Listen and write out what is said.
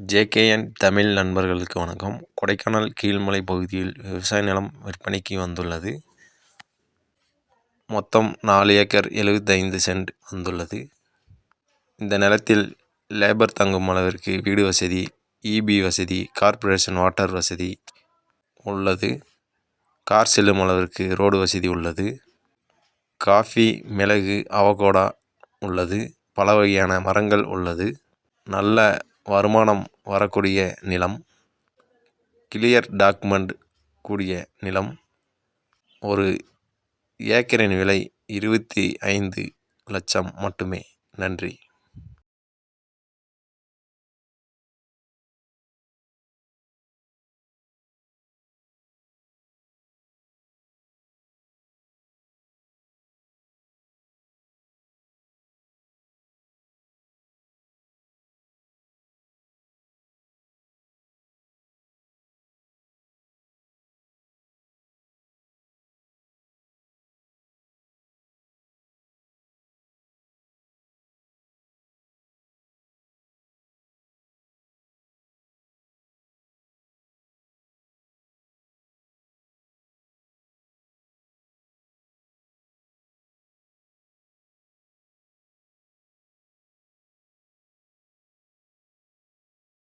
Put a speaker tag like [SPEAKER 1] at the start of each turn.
[SPEAKER 1] JKN Tamil நண்பர்களுக்கு வணக்கம். கொடைக்கானல் கீழ்மலை பகுதியில் விவசாய நிலம் விற்பனைக்கு வந்துள்ளது. மொத்தம் நாலு ஏக்கர் எழுபத்தைந்து சென்ட் வந்துள்ளது. இந்த நிலத்தில் லேபர் தங்கும் அளவிற்கு வீடு வசதி இபி வசதி கார்ப்பரேஷன் வாட்டர் வசதி உள்ளது. கார் செல்லும் அளவிற்கு ரோடு வசதி உள்ளது. காஃபி மிளகு அவகோடா உள்ளது. பல வகையான மரங்கள் உள்ளது. நல்ல வருமானம் வரக்கூடிய நிலம் கிளியர் டாக்குமெண்ட் கூடிய நிலம் ஒரு ஏக்கரின் விலை இருபத்தி ஐந்து லட்சம் மட்டுமே. நன்றி.